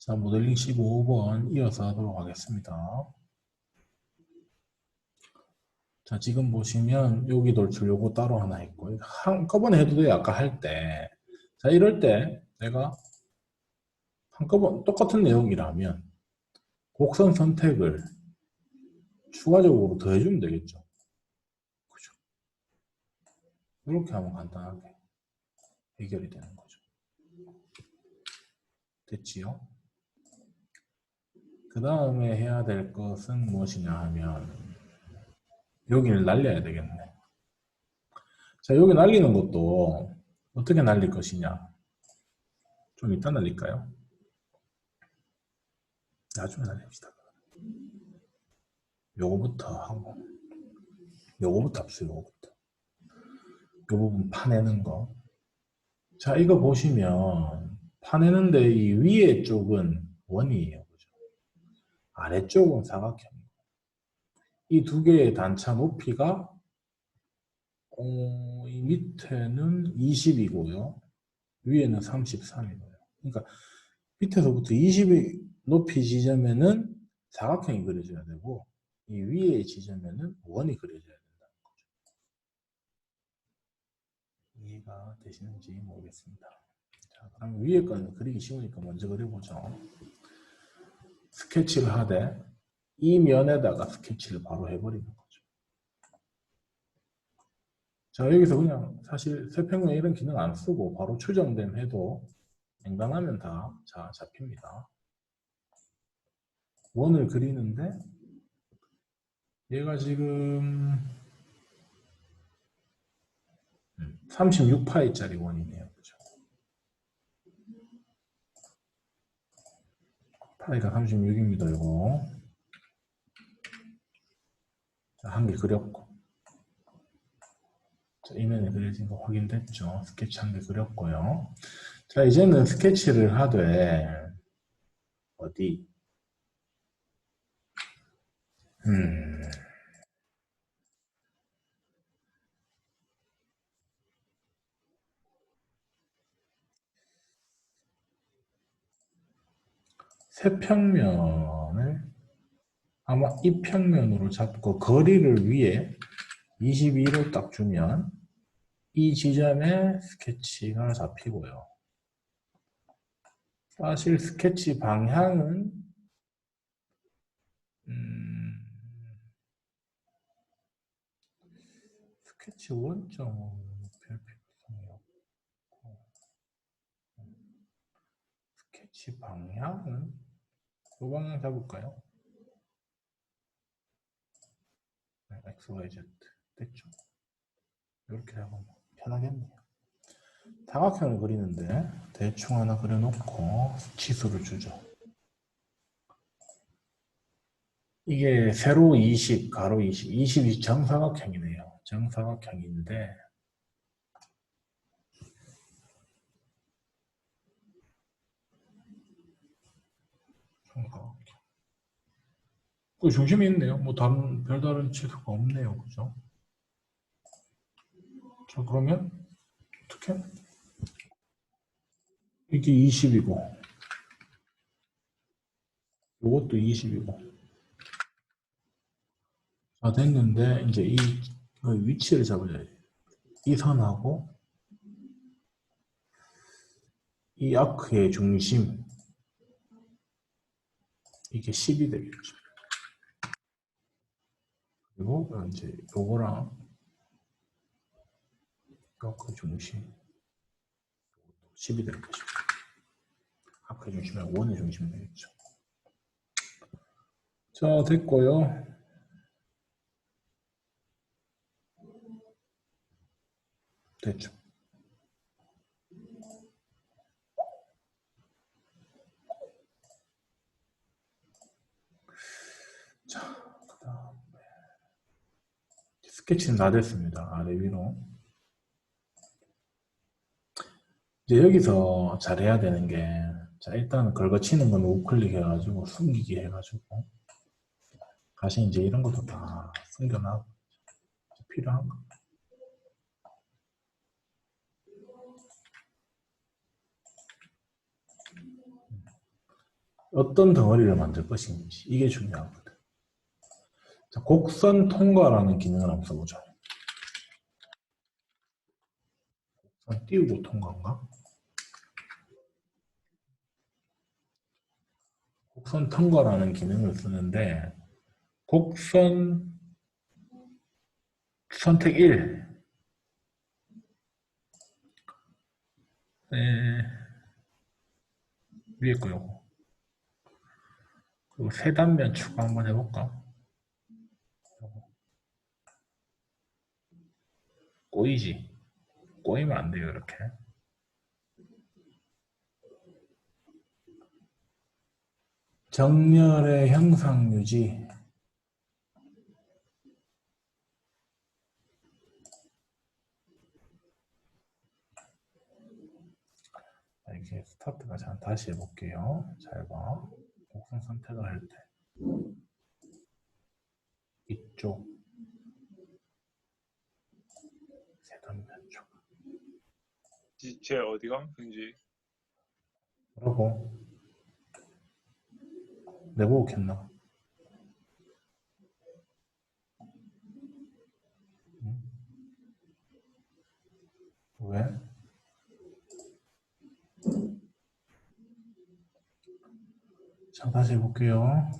자, 모델링 15번 이어서 하도록 하겠습니다. 자, 지금 보시면 여기 돌출 요거 따로 하나 있고 한꺼번에 해도 돼요. 아까 할 때. 자, 이럴 때 내가 한꺼번에 똑같은 내용이라면 곡선 선택을 추가적으로 더 해주면 되겠죠. 그죠? 이렇게 하면 간단하게 해결이 되는 거죠. 됐지요? 그 다음에 해야 될 것은 무엇이냐 하면 여기를 날려야 되겠네. 자, 여기 날리는 것도 어떻게 날릴 것이냐? 좀 이따 날릴까요? 나중에 날립시다. 요거부터 하고 요거부터 합시다. 요거부터. 요 부분 파내는 거. 자, 이거 보시면 파내는데 이 위에 쪽은 원이에요. 아래쪽은 사각형이고 이두 개의 단차 높이가 어, 이 밑에는 20이고요. 위에는 33이고요. 그러니까 밑에서부터 20이 높이 지점에는 사각형이 그려져야 되고 이 위에 지점에는 원이 그려져야 된다는 거죠. 이해가 되시는지 모르겠습니다. 자, 그럼 위에 거는 그리기 쉬우니까 먼저 그려보죠. 스케치를 하되 이 면에다가 스케치를 바로 해버리는 거죠. 자 여기서 그냥 사실 세평면 이런 기능 안 쓰고 바로 추정된 해도 앵간하면 다 자, 잡힙니다. 원을 그리는데 얘가 지금 36파이짜리 원이네요. 파이가 36입니다. 이거 한 개 그렸고 자, 이면에 그려진 거 확인됐죠? 스케치 한 개 그렸고요. 자 이제는 스케치를 하되 어디 음. 세 평면을 아마 이 평면으로 잡고 거리를 위에 22로 딱 주면 이 지점에 스케치가 잡히고요. 사실 스케치 방향은 음, 스케치 원점은 별 필요성이 없고 스케치 방향은 이 방향 잡을까요? 네, X, Y, Z 됐죠? 이렇게 잡으면 편하겠네요. 사각형을 그리는데 대충 하나 그려놓고 치수를 주죠. 이게 세로 20, 가로 20, 20이 정사각형이네요. 정사각형인데 정사각형. 그 중심이 있네요. 뭐 다른 별다른 치수가 없네요. 그죠? 자 그러면 어떻게? 이게 20이고 이것도 20이고 자 됐는데 이제 이 위치를 잡아야 돼. 이 선하고 이 아크의 중심 이게 10이 되겠죠. 그리고 이제 요거랑 아크 중심 10이 될 것이고 아크 중심에 원의 중심이 되겠죠. 자 됐고요. 됐죠. 자, 그 다음에 스케치는 다 됐습니다. 아래 위로. 이제 여기서 잘해야 되는 게, 자, 일단 긁어치는 건 우클릭 해가지고 숨기기 해가지고, 다시 이제 이런 것도 다 숨겨놔. 필요한 거. 어떤 덩어리를 만들 것인지 이게 중요하거든. 자, 곡선 통과라는 기능을 한번 써보자. 곡선 띄우고 통과인가? 곡선 통과라는 기능을 쓰는데 곡선 선택 1 네, 위에 거 요거 그리고 세 단면 추가 한번 해볼까? 꼬이지? 꼬이면 안 돼요 이렇게 정렬의 형상 유지 자, 이게 스타트가 잘 다시 해볼게요. 잘 봐. 곡선 선택을 할 때. 이쪽. 세단면 쪽. 지- 쟤 어디가? 근지 뭐라고? 내보고 켰나? 응? 왜? 자, 다시 해볼게요.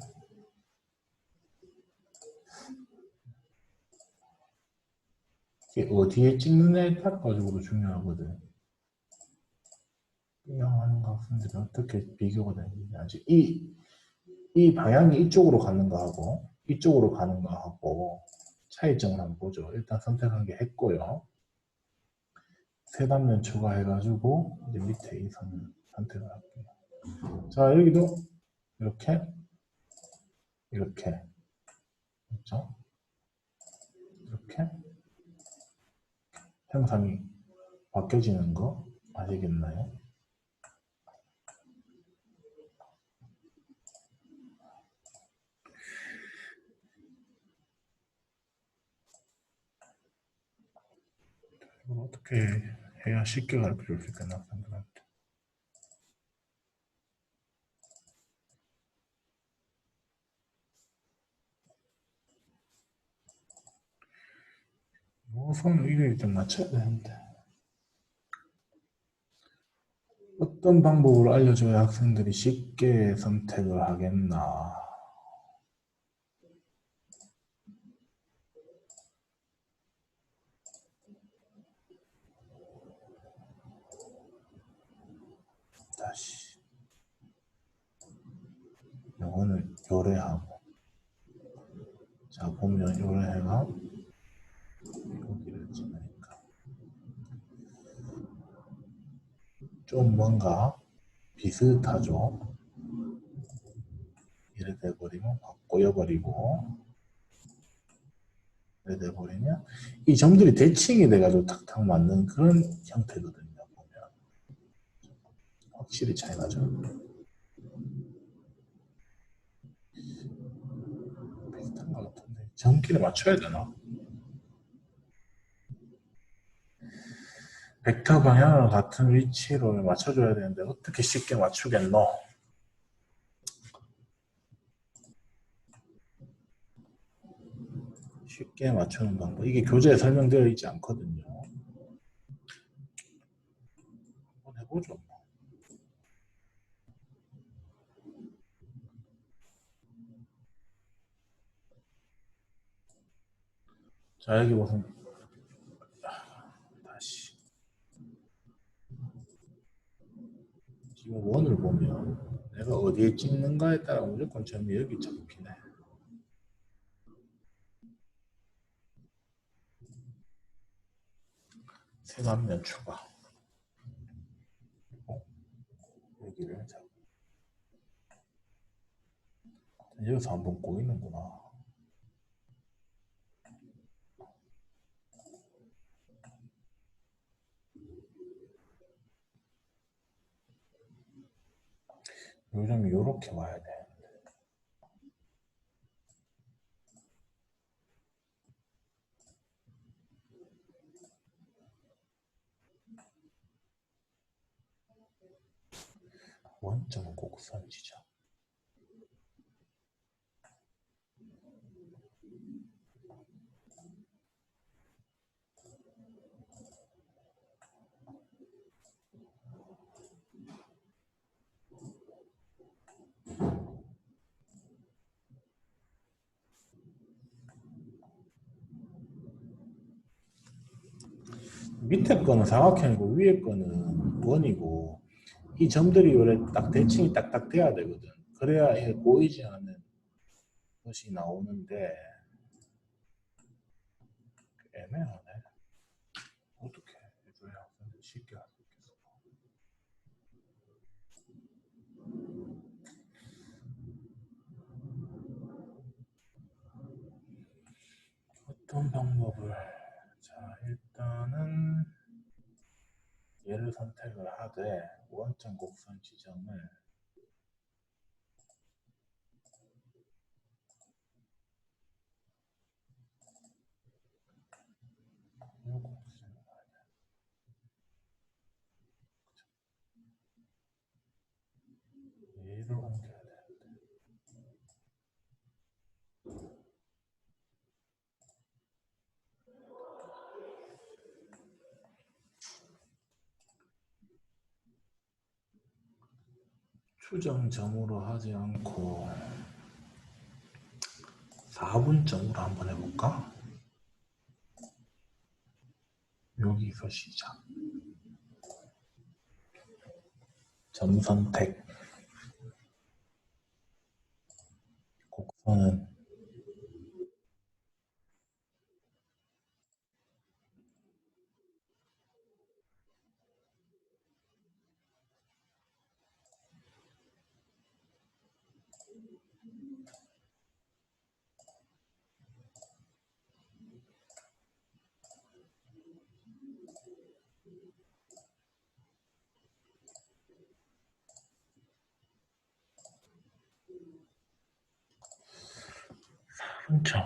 이게 어디에 찍느냐에 따라 가지고도 중요하거든. 이용하는 학생들이 어떻게 비교가 되는지 이, 이 방향이 이쪽으로 가는 거하고 이쪽으로 가는 거하고 차이점을 한번 보죠. 일단 선택한 게 했고요. 세 단면 추가해가지고 이제 밑에 이 선 선택을 할게요. 자 여기도 이렇게 이렇게 그렇죠? 이렇게 형상이 바뀌어지는 거 아시겠나요? 어떻게 해야 쉽게 가르쳐 줄 수 있겠나 학생들한테? 우선 이게 좀 맞춰야 되는데. 어떤 방법을 알려줘야 학생들이 쉽게 선택을 하겠나 다시 요래하고. 자 보면 요래해가 여기를 찍으니까. 좀 뭔가 비슷하죠? 이래 돼버리면 확 꼬여버리고. 이래 돼버리면 이 점들이 대칭이 돼가지고 탁탁 맞는 그런 형태거든요 보면. 확실히 차이 나죠 비슷한 점끼리 맞춰야 되나? 벡터 방향을 같은 위치로 맞춰줘야 되는데 어떻게 쉽게 맞추겠노? 쉽게 맞추는 방법 이게 교재에 설명되어 있지 않거든요. 한번 해보죠. 뭐. 자 여기 보세요. 다시 지금 원을 보면 내가 어디에 찍는가에 따라 무조건 점이 여기 잡히네. 세단면 추가. 어, 여기를 잡. 여기서 한번 꼬이는구나. 요즘 요렇게 와야 돼. 원점은 곡선 지점. 밑에 거는 사각형이고 위에 거는 원이고 이 점들이 원래 딱 대칭이 딱딱 돼야 되거든. 그래야 이게 보이지 않는 것이 나오는데 애매하네. 어떻게 해줘야 쉽게 할 수 있겠어? 어떤 방법을 자 일단은 얘를 선택을 하되 원점 곡선 지점을? 얘를 옮겨 추정점으로 하지 않고 4분점으로 한번 해볼까? 여기서 시작. 점 선택. 곡선은 분점.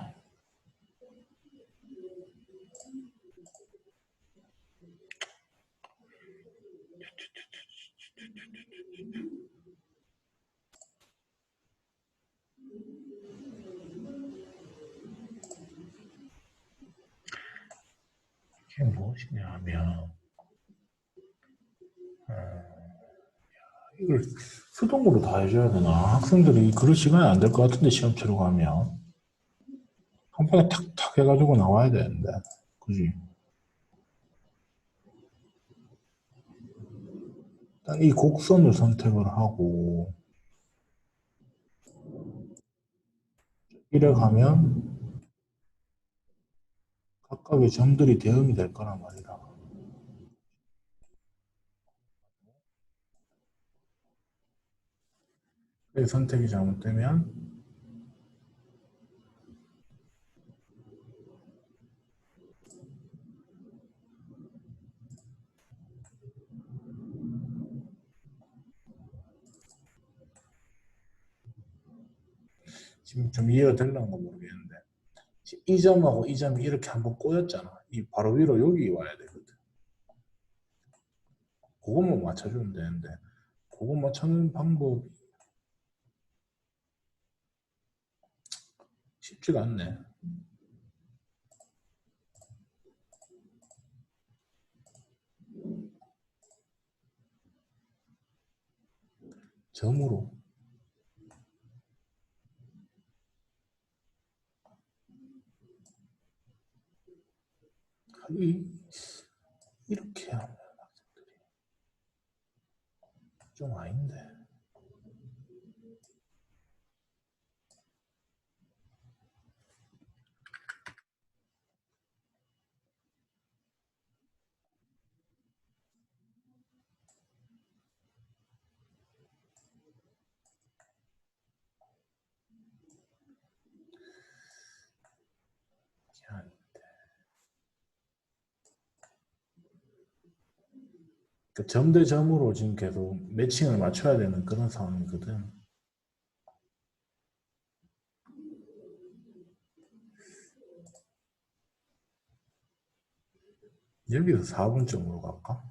이게 무엇이냐 하면 어, 이걸 수동으로 다 해줘야 되나? 학생들이 그럴 시간이 안 될 것 같은데 시험 치러 가면 한 번에 탁탁 해가지고 나와야 되는데 그지? 일단 이 곡선을 선택을 하고 이래 가면 각각의 점들이 대응이 될 거란 말이다. 이 선택이 잘못되면 지금 좀 이해가 될런가 모르겠는데 이 점하고 이 점이 이렇게 한번 꼬였잖아. 이 바로 위로 여기 와야 되거든. 그것만 맞춰주면 되는데 그거 맞추는 방법이 쉽지가 않네. 점으로 이, 이렇게 하면 학생들이 좀 아닌데. 이게 아닌데. 그점대 점으로 지금 계속 매칭을 맞춰야 되는 그런 상황이거든. 여기서 4분점으로 갈까?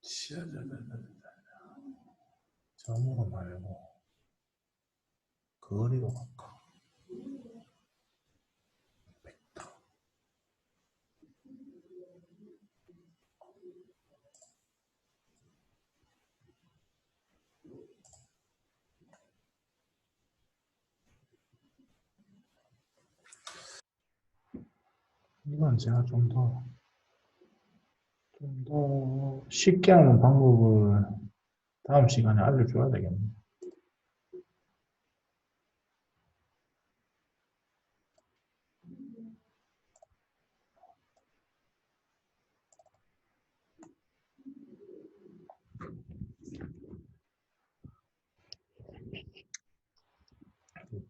치아자자자자. 점으로 말고 거리로 갈까? 벡터. 이건 제가 좀 더, 좀 더 쉽게 하는 방법을 다음 시간에 알려줘야 되겠네요.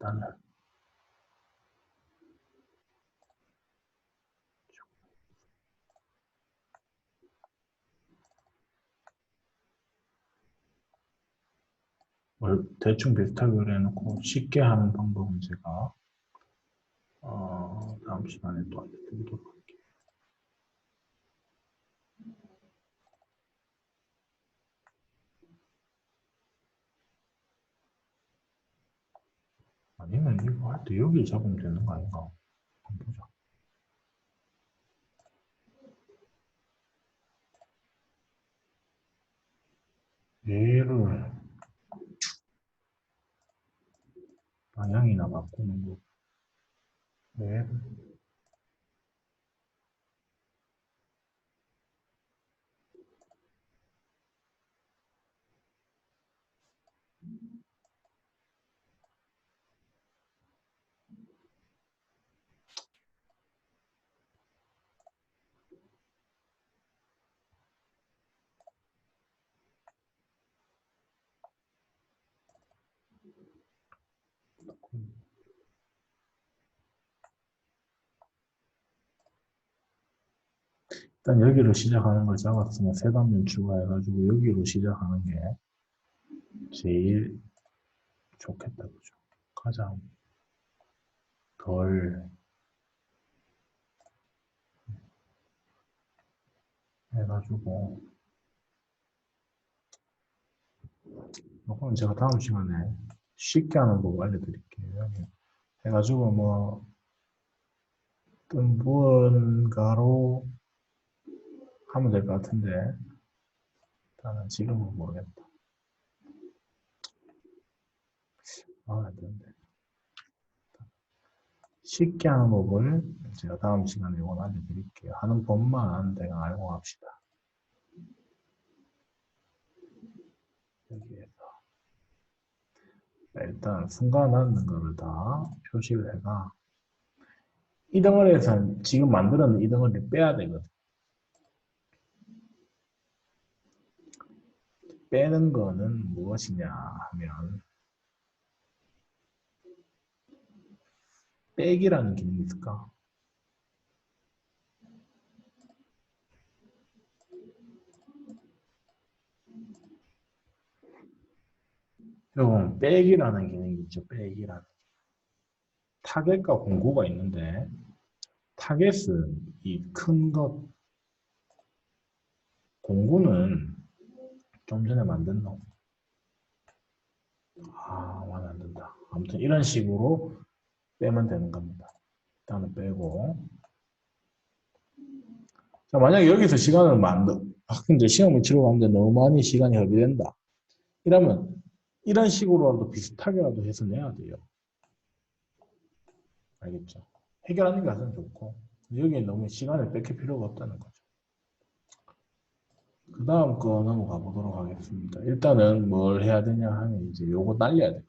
단은 뭘 대충 비슷하게 그려놓고 쉽게 하는 방법은 제가 어, 다음 시간에 또 알려드리도록 할게요. 아니면 이거 할 때 여기 잡으면 되는 거 아닌가? 한번 보자. 얘를 방향이나 바꾸는 거. 네. 일단 여기로 시작하는 걸 잡았으면 세 단면 추가해가지고 여기로 시작하는 게 제일 좋겠다 그죠? 가장 덜 해가지고 이거는 제가 다음 시간에 쉽게 하는 법 알려드릴게요. 해가지고 뭐 어떤 무언가로 하면 될 것 같은데 일단은 지금은 모르겠다. 아, 안 되는데. 쉽게 하는 법을 제가 다음 시간에 이건 알려드릴게요. 하는 법만 대강 알고 갑시다. 여기에서 자, 일단 순간 하는 거를 다 표시를 해가 이 덩어리에서 지금 만들었는 이 덩어리를 빼야 되거든. 빼는 거는 무엇이냐 하면 빼기라는 기능이 있을까? 여러분 빼기라는 기능이 있죠. 빼기라는 타겟과 공구가 있는데 타겟은 이 큰 것 공구는 좀 전에 만든 놈. 아, 마음에 안 든다. 아무튼 이런 식으로 빼면 되는 겁니다. 일단은 빼고. 자, 만약에 여기서 시간을 만들, 아, 근데 시험을 치러 가는데 너무 많이 시간이 허비된다. 이러면 이런 식으로라도 비슷하게라도 해서 내야 돼요. 알겠죠? 해결하는 게 가장 좋고, 여기에 너무 시간을 뺏길 필요가 없다는 거죠. 그 다음 거 넘어가 보도록 하겠습니다. 일단은 뭘 해야 되냐 하면 이제 요거 날려야 됩니다.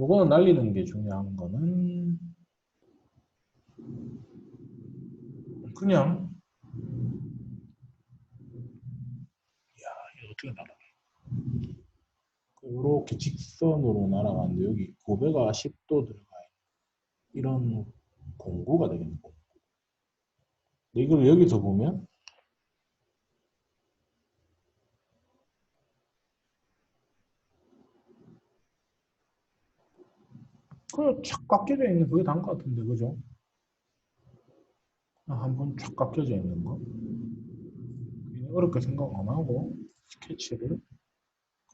요거는 날리는 게 중요한 거는 그냥 야 이거 어떻게 날아가 이렇게 직선으로 날아가는데 여기 고배가 10도 들어가 있는 이런 공구가 되겠네 공구. 이걸 여기서 보면 그냥 촥 깎여져 있는 그게 다인 것 같은데 그죠? 한번 촥 깎여져 있는 거? 어렵게 생각 안 하고 스케치를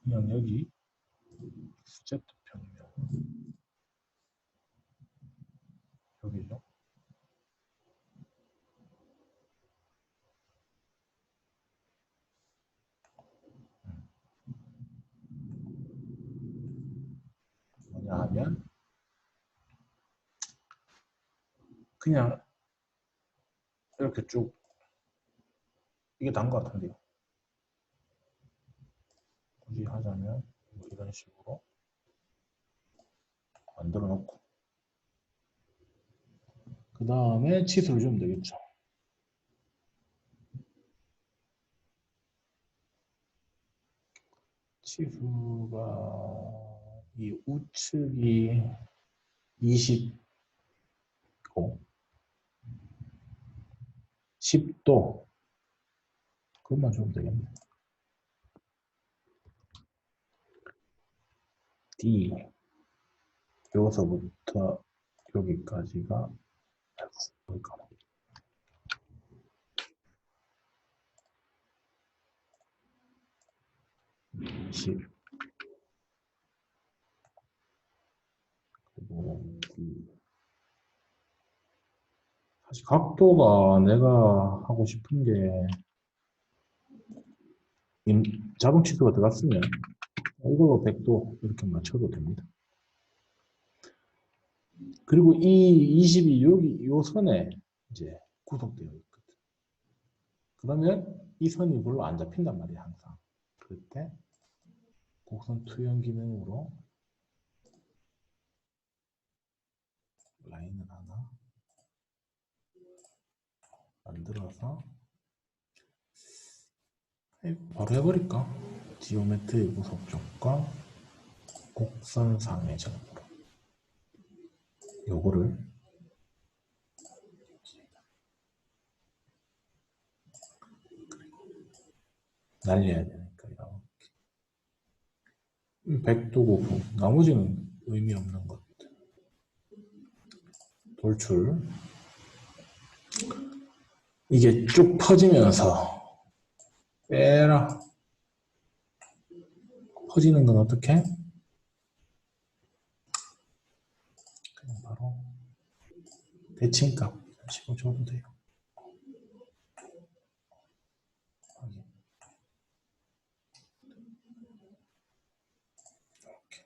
그냥 여기 Z 평면. 여기죠 뭐냐 하면 그냥 이렇게 쭉 이게 단것 같은데요. 굳이 하자면 뭐 이런 식으로 만들어 놓고 그 다음에 치수를 주면 되겠죠. 치수가 이 우측이 20고 10도. 그것만 주면 되겠네. D. 여기서부터 여기까지가 20 그리고 D 사실 각도가 내가 하고 싶은 게 임- 자동 치수가 들어갔으면 이걸로 100도 이렇게 맞춰도 됩니다. 그리고 이 20이 여기 요 선에 이제 구속되어 있거든. 그러면 이 선이 별로 안 잡힌단 말이야 항상. 그럴 때 곡선 투영 기능으로 라인을 하나 만들어서 바로 해버릴까? 지오메트리 구속 쪽과 곡선 상의 정보로. 요거를 날려야 되니까 이렇게. 100도 고프 나머지는 의미 없는 것들 돌출 이게 쭉 퍼지면서 빼라 퍼지는 건 어떻게? 그냥 바로 대칭값 이런 식으로 줘도 돼요. 이렇게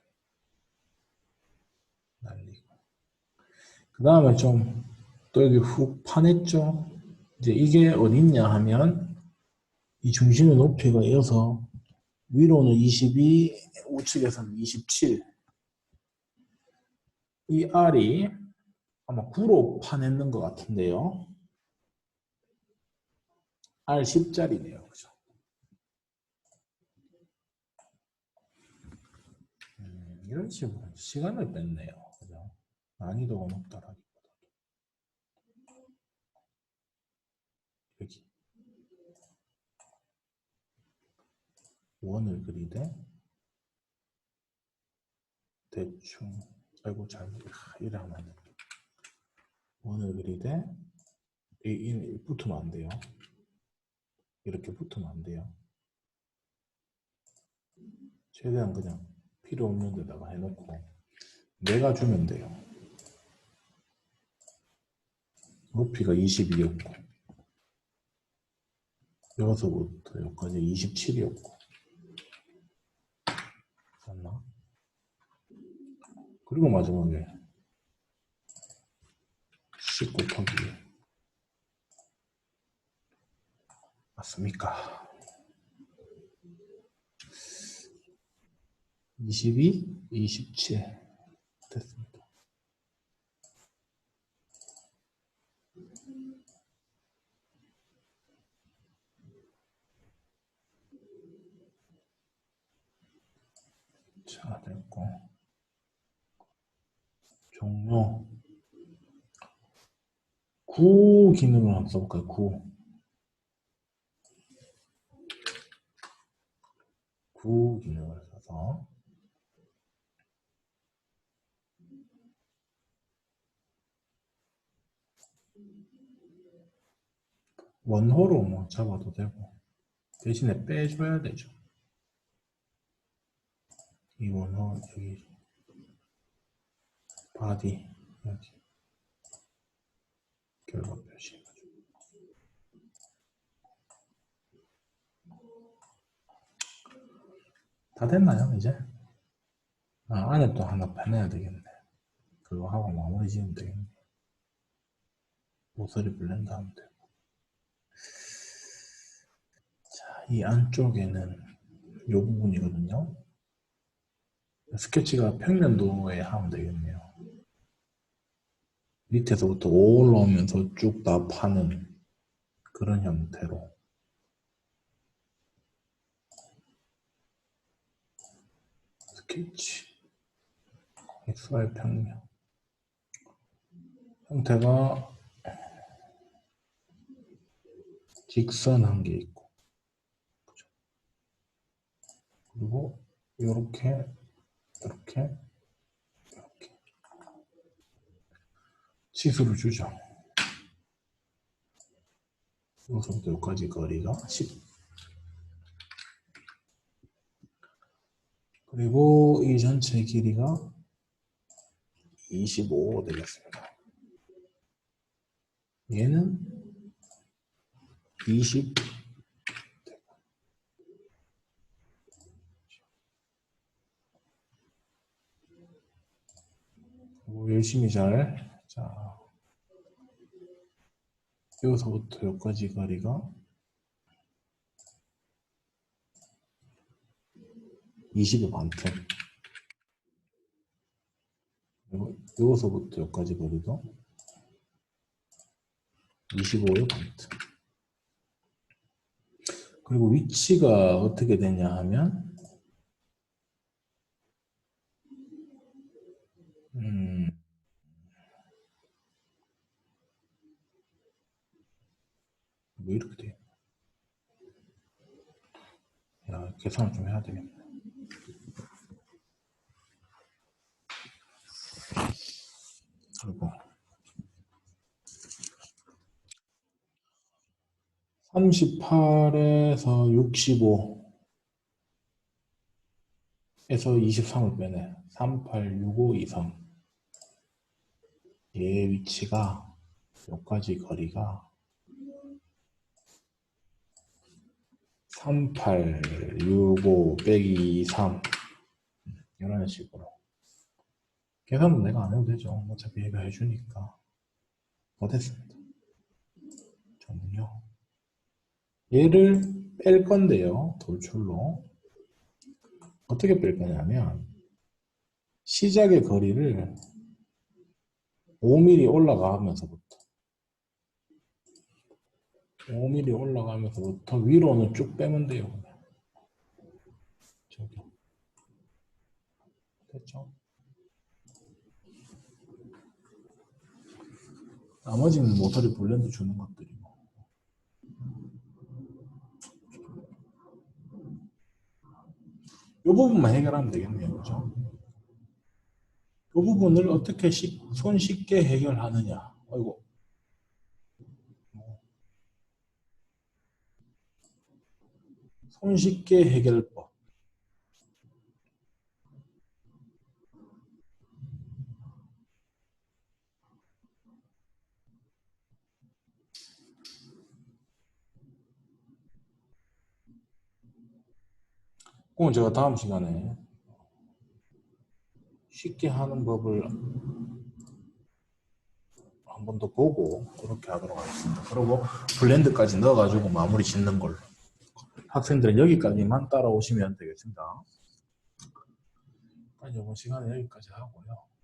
날리고 그 다음에 좀 또 여기 훅 파냈죠? 이제 이게 어딨냐 하면 이 중심의 높이가 이어서 위로는 22, 우측에서는 27. 이 R이 아마 9로 파냈는 것 같은데요. R 10짜리네요. 그죠? 음, 이런 식으로 시간을 뺐네요. 그죠? 난이도가 높다라기보다. 여기. 원을 그리되 대충 아이고 잘못 아, 이래 하면 안 돼. 원을 그리되 이, 이 붙으면 안 돼요. 이렇게 붙으면 안 돼요. 최대한 그냥 필요 없는 데다가 해놓고 내가 주면 돼요. 높이가 22였고 여기서부터 여기까지 27이었고 맞나? 그리고 마지막에 10 곱하기 1 맞습니까? 22, 27 됐습니다. 자, 됐고. 종료. 구 기능을 한번 써볼까요? 구. 구 기능을 써서 원호로 뭐 잡아도 되고 대신에 빼줘야 되죠. 이 원호 여기 바디 여기 결과 표시 다 됐나요 이제? 아 안에 또 하나 빼내야 되겠네 그거 하고 마무리 지으면 되겠네 모서리 블렌드 하면 되고. 자, 이 안쪽에는 이 부분이거든요. 스케치가 평면도에 하면 되겠네요. 밑에서부터 올라오면서 쭉 다 파는 그런 형태로. 스케치. XY 평면. 형태가 직선 한 개 있고. 그리고 요렇게 이렇게 이렇게 치수를 주죠. 여기서부터 여기까지 거리가 10 그리고 이 전체 길이가 25 되겠습니다. 얘는 20 뭐 열심히 잘. 자, 여기서부터 여기까지 거리가 20의 반틈. 그리고 여기서부터 여기까지 거리도 25의 반틈. 그리고 위치가 어떻게 되냐 하면 음, 뭐 이렇게 돼? 야, 계산을 좀 해야 되겠네. 그리고 38에서 65 에서 23을 빼내. 38, 65, 23. 얘의 위치가 여기까지 거리가 38, 65 빼기 23 이런 식으로 계산은 내가 안 해도 되죠. 어차피 얘가 해주니까 더 됐습니다. 저는요 얘를 뺄 건데요. 돌출로 어떻게 뺄 거냐면 시작의 거리를 5mm 올라가면서부터 5mm 올라가면서부터 위로는 쭉 빼면 돼요. 저기 됐죠? 나머지는 모서리 블렌드 주는 것들이고 이 부분만 해결하면 되겠네요. 그죠? 이 부분을 어떻게 쉽- 손쉽게 해결하느냐. 아이고. 손쉽게 해결법. 그건 제가 다음 시간에 쉽게 하는 법을 한 번 더 보고 그렇게 하도록 하겠습니다. 그리고 블렌드까지 넣어가지고 마무리 짓는 걸로. 학생들은 여기까지만 따라오시면 되겠습니다. 이번 시간에 여기까지 하고요.